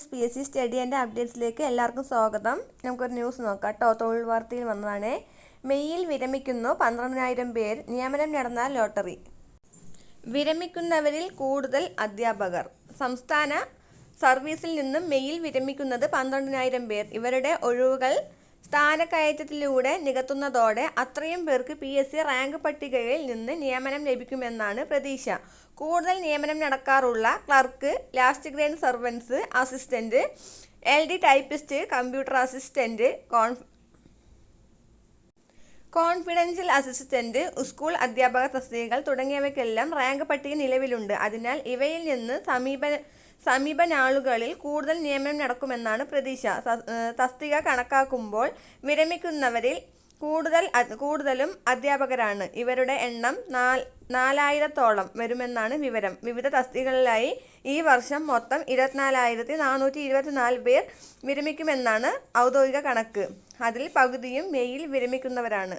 P S C study and അപ്ഡേറ്റ്സിലേക്ക് എല്ലാവർക്കും സ്വാഗതം. നമുക്കൊരു ന്യൂസ് നോക്കാം കേട്ടോ. തൊഴിൽ വാർത്തയിൽ വന്നതാണ്. മെയ്യിൽ വിരമിക്കുന്നു പന്ത്രണ്ടായിരം പേർ. നിയമനം നടന്ന ലോട്ടറി. വിരമിക്കുന്നവരിൽ കൂടുതൽ അധ്യാപകർ. സംസ്ഥാന സർവീസിൽ നിന്നും മെയ്യിൽ വിരമിക്കുന്നത് പന്ത്രണ്ടിനായിരം പേർ. ഇവരുടെ ഒഴിവുകൾ സ്ഥാനക്കയറ്റത്തിലൂടെ നികത്തുന്നതോടെ അത്രയും പേർക്ക് പി എസ് സി റാങ്ക് പട്ടികയിൽ നിന്ന് നിയമനം ലഭിക്കുമെന്നാണ് പ്രതീക്ഷ. കൂടുതൽ നിയമനം നടക്കാറുള്ള clerk last grade servants assistant L D typist computer assistant conf confidential assistant school അധ്യാപക തസ്തികകൾ തുടങ്ങിയവയ്ക്കെല്ലാം റാങ്ക് പട്ടിക നിലവിലുണ്ട്. അതിനാൽ ഇവയിൽ നിന്ന് സമീപ സമീപ നാളുകളിൽ കൂടുതൽ നിയമനം നടക്കുമെന്നാണ് പ്രതീക്ഷ. തസ്തിക കണക്കാക്കുമ്പോൾ വിരമിക്കുന്നവരിൽ കൂടുതൽ കൂടുതലും അധ്യാപകരാണ്. ഇവരുടെ എണ്ണം നാല് നാലായിരത്തോളം വരുമെന്നാണ് വിവരം. വിവിധ തസ്തികളിലായി ഈ വർഷം മൊത്തം ഇരുപത്തിനാലായിരത്തി നാനൂറ്റി ഇരുപത്തിനാല് പേർ വിരമിക്കുമെന്നാണ് ഔദ്യോഗിക കണക്ക്. അതിൽ പകുതിയും മെയ്യിൽ വിരമിക്കുന്നവരാണ്.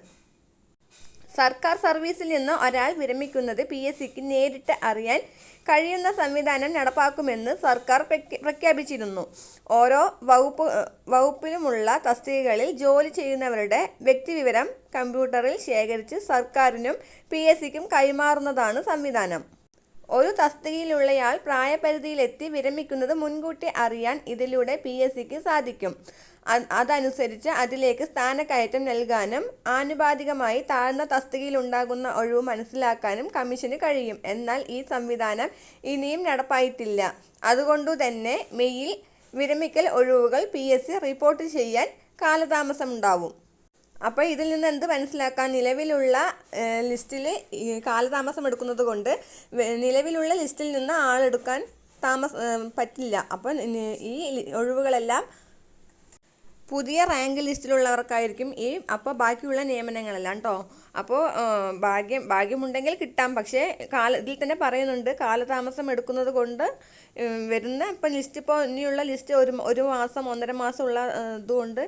സർക്കാർ സർവീസിൽ നിന്ന് ഒരാൾ വിരമിക്കുന്നത് പി എസ് സിക്ക് നേരിട്ട് അറിയാൻ കഴിയുന്ന സംവിധാനം നടപ്പാക്കുമെന്ന് സർക്കാർ പ്രഖ്യാപിച്ചിരുന്നു. ഓരോ വകുപ്പ് വകുപ്പിലുമുള്ള തസ്തികകളിൽ ജോലി ചെയ്യുന്നവരുടെ വ്യക്തിവിവരം കമ്പ്യൂട്ടറിൽ ശേഖരിച്ച് സർക്കാരിനും പി എസ് സിക്കും കൈമാറുന്നതാണ് സംവിധാനം. ഒരു തസ്തികയിലുള്ളയാൾ പ്രായപരിധിയിലെത്തി വിരമിക്കുന്നത് മുൻകൂട്ടി അറിയാൻ ഇതിലൂടെ പി എസ് സിക്ക് സാധിക്കും. അതനുസരിച്ച് അതിലേക്ക് സ്ഥാനക്കയറ്റം നൽകാനും ആനുപാതികമായി താഴ്ന്ന തസ്തികയിലുണ്ടാകുന്ന ഒഴിവ് മനസ്സിലാക്കാനും കമ്മീഷന് കഴിയും. എന്നാൽ ഈ സംവിധാനം ഇനിയും നടപ്പായിട്ടില്ല. അതുകൊണ്ടുതന്നെ മെയിൽ വിരമിക്കൽ ഒഴിവുകൾ പി എസ് സി റിപ്പോർട്ട് ചെയ്യാൻ കാലതാമസമുണ്ടാവും. അപ്പോൾ ഇതിൽ നിന്ന് എന്ത് മനസ്സിലാക്കാൻ നിലവിലുള്ള ലിസ്റ്റിൽ കാലതാമസം എടുക്കുന്നത് കൊണ്ട് നിലവിലുള്ള ലിസ്റ്റിൽ നിന്ന് ആളെടുക്കാൻ താമസ പറ്റില്ല. അപ്പം ഈ ഒഴിവുകളെല്ലാം പുതിയ റാങ്ക് ലിസ്റ്റിലുള്ളവർക്കായിരിക്കും ഈ അപ്പോൾ ബാക്കിയുള്ള നിയമനങ്ങളെല്ലാം കേട്ടോ അപ്പോൾ ഭാഗ്യം ഭാഗ്യമുണ്ടെങ്കിൽ കിട്ടാം. പക്ഷേ കാല ഇതിൽ തന്നെ പറയുന്നുണ്ട് കാലതാമസം എടുക്കുന്നത് കൊണ്ട് വരുന്ന ഇപ്പം ലിസ്റ്റ് ഇപ്പോൾ ഇനിയുള്ള ലിസ്റ്റ് ഒരു ഒരു മാസം ഒന്നര മാസം ഉള്ള ഇതുകൊണ്ട്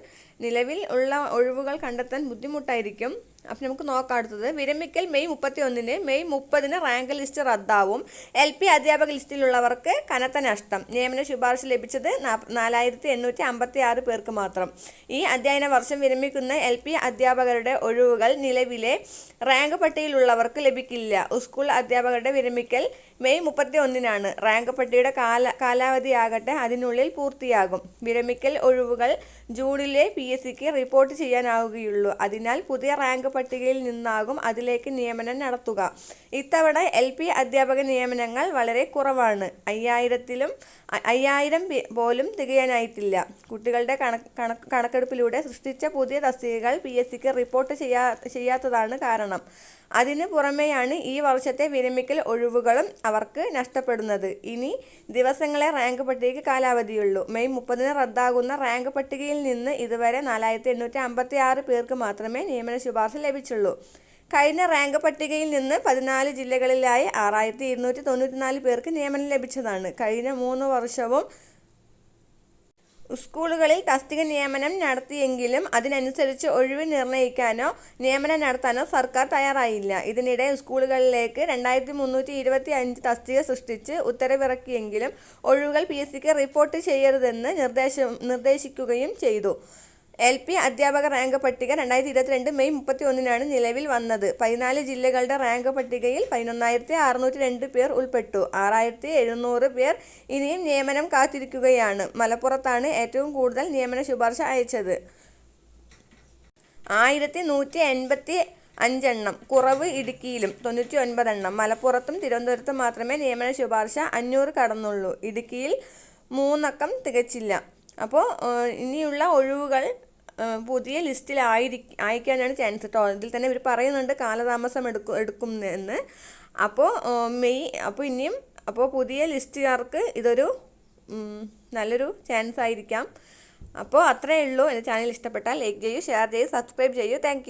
നിലവിൽ ഉള്ള ഒഴിവുകൾ കണ്ടെത്താൻ ബുദ്ധിമുട്ടായിരിക്കും. അപ്പം നമുക്ക് നോക്കാം അടുത്തത്. വിരമിക്കൽ മെയ് മുപ്പത്തി ഒന്നിന് മെയ് മുപ്പതിന് റാങ്ക് ലിസ്റ്റ് റദ്ദാവും. എൽ പി അധ്യാപക ലിസ്റ്റിലുള്ളവർക്ക് കനത്ത നഷ്ടം. നിയമന ശുപാർശ ലഭിച്ചത് നാലായിരത്തി എണ്ണൂറ്റി അമ്പത്തി ആറ് പേർക്ക് മാത്രം. ഈ അധ്യയന വർഷം വിരമിക്കുന്ന എൽ പി അധ്യാപകരുടെ ഒഴിവുകൾ നിലവിലെ റാങ്ക് പട്ടികയിലുള്ളവർക്ക് ലഭിക്കില്ല. സ്കൂൾ അധ്യാപകരുടെ വിരമിക്കൽ മെയ് മുപ്പത്തി ഒന്നിനാണ് റാങ്ക് പട്ടികയുടെ കാല കാലാവധിയാകട്ടെ അതിനുള്ളിൽ പൂർത്തിയാകും. വിരമിക്കൽ ഒഴിവുകൾ ജൂണിലെ പി എസ് സിക്ക് റിപ്പോർട്ട് ചെയ്യാനാവുകയുള്ളൂ. അതിനാൽ പുതിയ റാങ്ക് പട്ടികയിൽ നിന്നാകും അതിലേക്ക് നിയമനം നടത്തുക. ഇത്തവണ എൽ പി അധ്യാപക നിയമനങ്ങൾ വളരെ കുറവാണ്. അയ്യായിരത്തിലും അയ്യായിരം പോലും തികയാനായിട്ടില്ല. കുട്ടികളുടെ കണക്ക് കണക്കെടുപ്പിലൂടെ സൃഷ്ടിച്ച പുതിയ തസ്തികകൾ പി എസ് സിക്ക് റിപ്പോർട്ട് ചെയ്യാ ചെയ്യാത്തതാണ് കാരണം. അതിനു പുറമെയാണ് ഈ വർഷത്തെ വിരമിക്കൽ ഒഴിവുകളും അവർക്ക് നഷ്ടപ്പെടുന്നത്. ഇനി ദിവസങ്ങളെ റാങ്ക് പട്ടികയ്ക്ക് കാലാവധിയുള്ളൂ. മെയ് മുപ്പതിന് റദ്ദാകുന്ന റാങ്ക് പട്ടികയിൽ നിന്ന് ഇതുവരെ നാലായിരത്തി എണ്ണൂറ്റി അമ്പത്തി ആറ് പേർക്ക് മാത്രമേ നിയമന ശുപാർശ ലഭിച്ചുള്ളൂ. കഴിഞ്ഞ റാങ്ക് പട്ടികയിൽ നിന്ന് പതിനാല് ജില്ലകളിലായി ആറായിരത്തി ഇരുന്നൂറ്റി തൊണ്ണൂറ്റിനാല് പേർക്ക് നിയമനം ലഭിച്ചതാണ്. കഴിഞ്ഞ മൂന്ന് വർഷവും സ്കൂളുകളിൽ തസ്തിക നിയമനം നടത്തിയെങ്കിലും അതിനനുസരിച്ച് ഒഴിവ് നിർണയിക്കാനോ നിയമനം നടത്താനോ സർക്കാർ തയ്യാറായില്ല. ഇതിനിടെ സ്കൂളുകളിലേക്ക് രണ്ടായിരത്തി മുന്നൂറ്റി ഇരുപത്തി അഞ്ച് തസ്തിക സൃഷ്ടിച്ച് ഉത്തരവിറക്കിയെങ്കിലും ഒഴിവുകൾ പി എസ് സിക്ക് റിപ്പോർട്ട് ചെയ്യരുതെന്ന് നിർദ്ദേശം നിർദ്ദേശിക്കുകയും ചെയ്തു. എൽ പി അധ്യാപക റാങ്ക് പട്ടിക രണ്ടായിരത്തി ഇരുപത്തിരണ്ട് മെയ് മുപ്പത്തി ഒന്നിനാണ് നിലവിൽ വന്നത്. പതിനാല് ജില്ലകളുടെ റാങ്ക് പട്ടികയിൽ പതിനൊന്നായിരത്തി അറുന്നൂറ്റി രണ്ട് പേർ ഉൾപ്പെട്ടു. ആറായിരത്തി എഴുന്നൂറ് പേർ ഇനിയും നിയമനം കാത്തിരിക്കുകയാണ്. മലപ്പുറത്താണ് ഏറ്റവും കൂടുതൽ നിയമന ശുപാർശ അയച്ചത്. ആയിരത്തി നൂറ്റി എൺപത്തി അഞ്ചെണ്ണം കുറവ് ഇടുക്കിയിലും തൊണ്ണൂറ്റി ഒൻപതെണ്ണം മലപ്പുറത്തും തിരുവനന്തപുരത്തും മാത്രമേ നിയമന ശുപാർശ അഞ്ഞൂറ് കടന്നുള്ളൂ. ഇടുക്കിയിൽ മൂന്നക്കം തികച്ചില്ല. അപ്പോൾ ഇനിയുള്ള ഒഴിവുകൾ പുതിയ ലിസ്റ്റിലായിരി അയക്കാനാണ് ചാൻസ് കേട്ടോ അതിൽ തന്നെ ഇവർ പറയുന്നുണ്ട് കാലതാമസം എടുക്കും എടുക്കും എന്ന്. അപ്പോൾ മെയ് അപ്പോൾ ഇനിയും അപ്പോൾ പുതിയ ലിസ്റ്റുകാർക്ക് ഇതൊരു നല്ലൊരു ചാൻസ് ആയിരിക്കാം. അപ്പോൾ അത്രയേ ഉള്ളൂ. എന്റെ ചാനൽ ഇഷ്ടപ്പെട്ടാൽ ലൈക്ക് ചെയ്യൂ ഷെയർ ചെയ്യൂ സബ്സ്ക്രൈബ് ചെയ്യൂ. താങ്ക്